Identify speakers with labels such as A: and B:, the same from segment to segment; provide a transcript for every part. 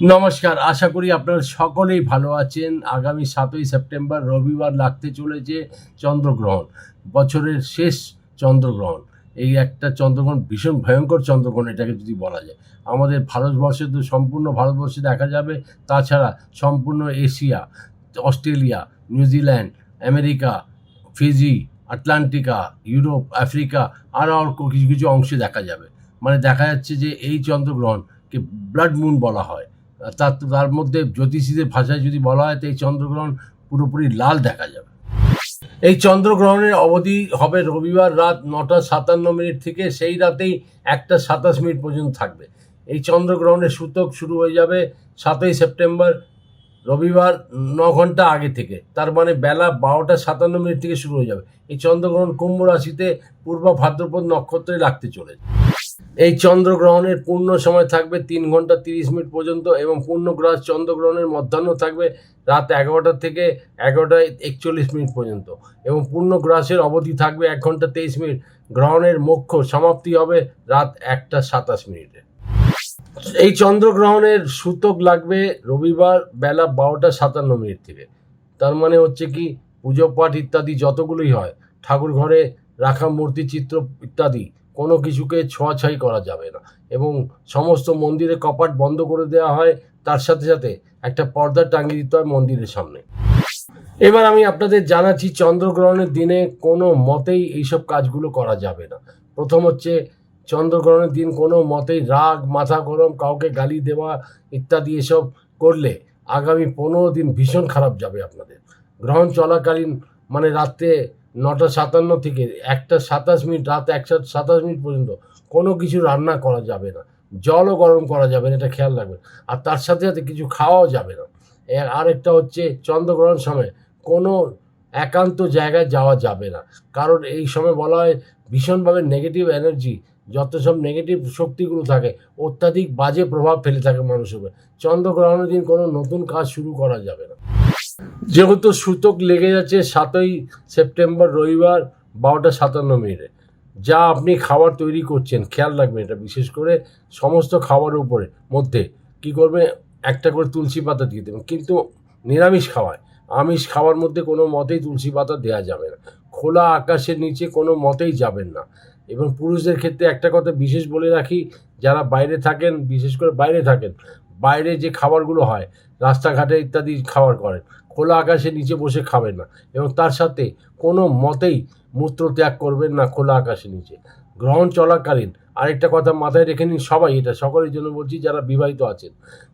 A: নমস্কার, আশা করি আপনারা সকলেই ভালো আছেন। আগামী সাতই সেপ্টেম্বর রবিবার লাগতে চলেছে চন্দ্রগ্রহণ, বছরের শেষ চন্দ্রগ্রহণ। এই একটা চন্দ্রগ্রহণ, ভীষণ ভয়ঙ্কর চন্দ্রগ্রহণ এটাকে যদি বলা যায়। আমাদের ভারতবর্ষে তো সম্পূর্ণ ভারতবর্ষে দেখা যাবে, তাছাড়া সম্পূর্ণ Asia, Australia, New Zealand, America, Fiji, Atlantica, Europe, Africa, আরও আর কিছু কিছু অংশে দেখা যাবে। মানে দেখা যাচ্ছে যে এই চন্দ্রগ্রহণকে ব্লাড মুন বলা হয়। তার তার মধ্যে জ্যোতিষীদের ভাষায় যদি বলা হয়, তো এই চন্দ্রগ্রহণ পুরোপুরি লাল দেখা যাবে। এই চন্দ্রগ্রহণের অবধি হবে রবিবার রাত নটা সাতান্ন মিনিট থেকে সেই রাতেই একটা সাতাশ মিনিট পর্যন্ত থাকবে। এই চন্দ্রগ্রহণের সূতক শুরু হয়ে যাবে সাতই সেপ্টেম্বর, রবিবার ন ঘণ্টা আগে থেকে। তার মানে বেলা বারোটা সাতান্ন মিনিট থেকে শুরু হয়ে যাবে। এই চন্দ্রগ্রহণ কুম্ভ রাশিতে পূর্ব ভাদ্রপদ নক্ষত্রে লাগতে চলেছে। এই চন্দ্রগ্রহণের পূর্ণ সময় থাকবে তিন ঘণ্টা তিরিশ মিনিট পর্যন্ত এবং পূর্ণ পূর্ণগ্রাস চন্দ্রগ্রহণের মধ্যাহ্ন থাকবে রাত এগারোটা থেকে এগারোটা একচল্লিশ মিনিট পর্যন্ত এবং পূর্ণ পূর্ণগ্রাসের অবধি থাকবে এক ঘণ্টা তেইশ মিনিট। গ্রহণের মুখ্য সমাপ্তি হবে রাত একটা সাতাশ মিনিটে। এই চন্দ্রগ্রহণের সূতক লাগবে রবিবার বেলা বারোটা সাতান্ন মিনিট থেকে। তার মানে হচ্ছে কি পুজো পাঠ ইত্যাদি যতগুলোই হয় ঠাকুর ঘরে রাখা মূর্তি, চিত্র ইত্যাদি কোনো কিছুকে ছোঁয়াছাই করা যাবে না। এবং সমস্ত মন্দিরে কপাট বন্ধ করে দেওয়া হয়, তার সাথে সাথে একটা পর্দা টাঙিয়ে দিতে হয় মন্দিরের সামনে। এবার আমি আপনাদের জানাচ্ছি, চন্দ্রগ্রহণের দিনে কোনো মতেই এইসব কাজগুলো করা যাবে না। প্রথম হচ্ছে, চন্দ্রগ্রহণের দিন কোনো মতেই রাগ, মাথা গরম, কাউকে গালি দেওয়া ইত্যাদি এসব করলে আগামী পনেরো দিন ভীষণ খারাপ যাবে আপনাদের। গ্রহণ চলাকালীন মানে রাত্রে নটা সাতান্ন থেকে একটা সাতাশ মিনিট, রাত একশো সাতাশ মিনিট পর্যন্ত কোনো কিছু রান্না করা যাবে না। জলও গরম করা যাবে না, এটা খেয়াল রাখবেন। আর তার সাথে সাথে কিছু খাওয়াও যাবে না। এর আরেকটা হচ্ছে চন্দ্রগ্রহণ সময়, কোনো একান্ত জায়গায় যাওয়া যাবে না। কারণ এই সময় বলা হয় ভীষণভাবে নেগেটিভ এনার্জি যত সব নেগেটিভ শক্তিগুলো থাকে, অত্যাধিক বাজে প্রভাব ফেলে থাকে মানুষের উপরে। চন্দ্রগ্রহণের দিন কোনো নতুন কাজ শুরু করা যাবে না। যেহেতু সূতক লেগে যাচ্ছে সাতই সেপ্টেম্বর রবিবার বারোটা সাতান্ন মিনিটে। যা আপনি খাবার তৈরি করছেন, খেয়াল রাখবেন এটা, বিশেষ করে সমস্ত খাবারের উপরে, মধ্যে। কি করবে একটা করে তুলসী পাতা দিয়ে দেবেন। কিন্তু নিরামিষ খাওয়ায় আমিষ খাওয়ার মধ্যে কোনো মতেই তুলসী পাতা দেওয়া যাবে না। খোলা আকাশের নিচে কোনো মতেই যাবেন না। এবং পুরুষদের ক্ষেত্রে একটা কথা বিশেষ বলে রাখি, যারা বাইরে থাকেন, বিশেষ করে বাইরে থাকেন বাইরে যে খাবারগুলো হয়, রাস্তাঘাটে ইত্যাদি খাবার করেন, খোলা আকাশের নিচে বসে খাবেন না এবং তার সাথে কোনো মতেই মূত্র ত্যাগ করবেন না খোলা আকাশের নিচে। গ্রহণ চলাকালীন আরেকটা কথা মাথায় রেখে নিন সবাই, এটা সকলের জন্য বলছি, যারা বিবাহিত আছেন,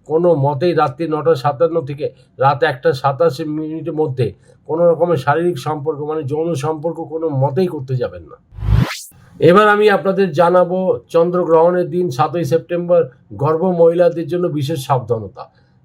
A: কোনো মতেই রাত্রি নটা সাতান্ন থেকে রাত একটা সাতাশ মিনিটের মধ্যে কোনো রকমের শারীরিক সম্পর্ক মানে যৌন সম্পর্ক কোনো মতেই করতে যাবেন না। এবার আমি আপনাদের জানাব, চন্দ্রগ্রহণের দিন সাতই সেপ্টেম্বর গর্ভ মহিলাদের জন্য বিশেষ সাবধানতা।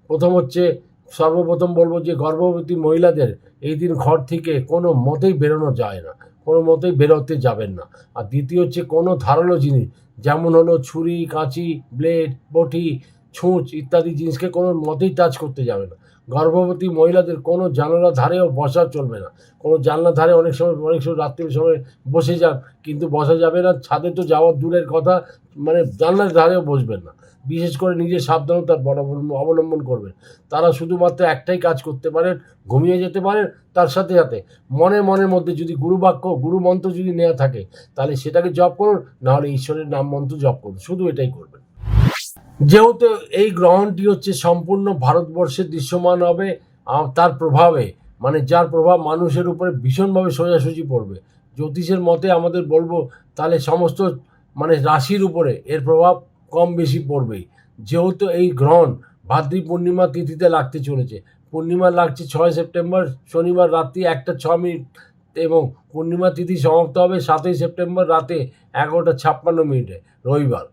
A: প্রথম হচ্ছে, সর্বপ্রথম বলব যে গর্ভবতী মহিলাদের এই দিন ঘর থেকে কোনো মতেই বেরোনো যায় না, কোনো মতেই বেরোতে যাবেন না। আর দ্বিতীয় হচ্ছে, কোনো ধারালো জিনিস, যেমন হলো ছুরি, কাঁচি, ব্লেড, বটি ছুঁচ ইত্যাদি জিনিসকে কোনো মতেই টাচ করতে যাবে না। গর্ভবতী মহিলাদের কোনো জানালা ধারেও বসা চলবে না। কোনো জানলা ধারে অনেক সময় অনেক সময় রাত্রির সময় বসে যান, কিন্তু বসা যাবে না। ছাদে তো যাওয়ার দূরের কথা মানে জানলার ধারেও বসবেন না। বিশেষ করে নিজের সাবধানতার অবলম্বন অবলম্বন করবেন। তারা শুধুমাত্র একটাই কাজ করতে পারেন, ঘুমিয়ে যেতে পারেন, তার সাথে সাথে মনে মনের মধ্যে যদি গুরু বাক্য, গুরু মন্ত্র যদি নেওয়া থাকে, তাহলে সেটাকে জপ করুন, নাহলে ঈশ্বরের নাম মন্ত্র জপ করুন। শুধু এটাই করবেন। যেহেতু এই গ্রহণটি হচ্ছে সম্পূর্ণ ভারতবর্ষে দৃশ্যমান হবে তার প্রভাবে মানে যার প্রভাব মানুষের উপরে ভীষণভাবে সোজাসুজি পড়বে। জ্যোতিষের মতে আমাদের বলব, তাহলে সমস্ত মানে রাশির উপরে এর প্রভাব কম বেশি পড়বেই। যেহেতু এই গ্রহণ ভাদ্রী পূর্ণিমা তিথিতে লাগতে চলেছে। পূর্ণিমা লাগছে ছয় সেপ্টেম্বর, শনিবার রাত্রি একটা ছ মিনিট এবং পূর্ণিমা তিথি সমাপ্ত হবে সাতই সেপ্টেম্বর রাতে এগারোটা ছাপ্পান্ন মিনিটে, রবিবার।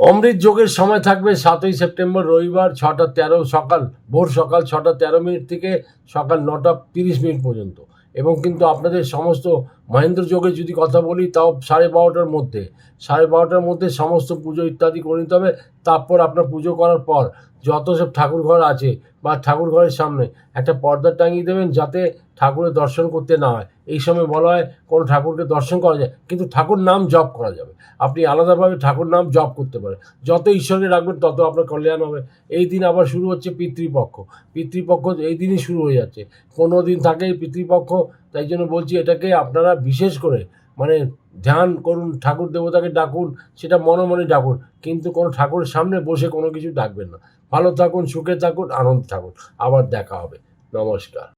A: অমৃত যোগের সময় থাকবে সাতই সেপ্টেম্বর, রবিবার ছটা তেরো সকাল, ভোর সকাল ছটা তেরো মিনিট থেকে সকাল নটা তিরিশ মিনিট পর্যন্ত। এবং কিন্তু আপনাদের সমস্ত মহেন্দ্র যোগের যদি কথা বলি, তাও সাড়ে বারোটার মধ্যে। সাড়ে বারোটার মধ্যে সমস্ত পুজো ইত্যাদি করে নিতে হবে। তারপর আপনার পুজো করার পর যত সব ঠাকুর ঘর আছে বা ঠাকুর ঘরের সামনে একটা পর্দা টাঙিয়ে দেবেন যাতে ঠাকুরের দর্শন করতে না হয়। এই সময় বলা হয় কোনো ঠাকুরকে দর্শন করা যায়, কিন্তু ঠাকুর নাম জপ করা যাবে। আপনি আলাদাভাবে ঠাকুর নাম জপ করতে পারেন। যত ঈশ্বরকে রাখবেন, তত আপনার কল্যাণ হবে। এই দিন আবার শুরু হচ্ছে পিতৃপক্ষ। পিতৃপক্ষ এই দিনই শুরু হয়ে যাচ্ছে। কোনো দিন থাকে পিতৃপক্ষ তাই জন্য বলছি এটাকে আপনারা বিশেষ করে মানে ধ্যান করুন, ঠাকুর দেবতাকে ডাকুন, সেটা মনে মনে ডাকুন, কিন্তু কোনো ঠাকুরের সামনে বসে কোনো কিছু ডাকবেন না। ভালো থাকুন, সুখে থাকুন, আনন্দ থাকুন। আবার দেখা হবে। নমস্কার।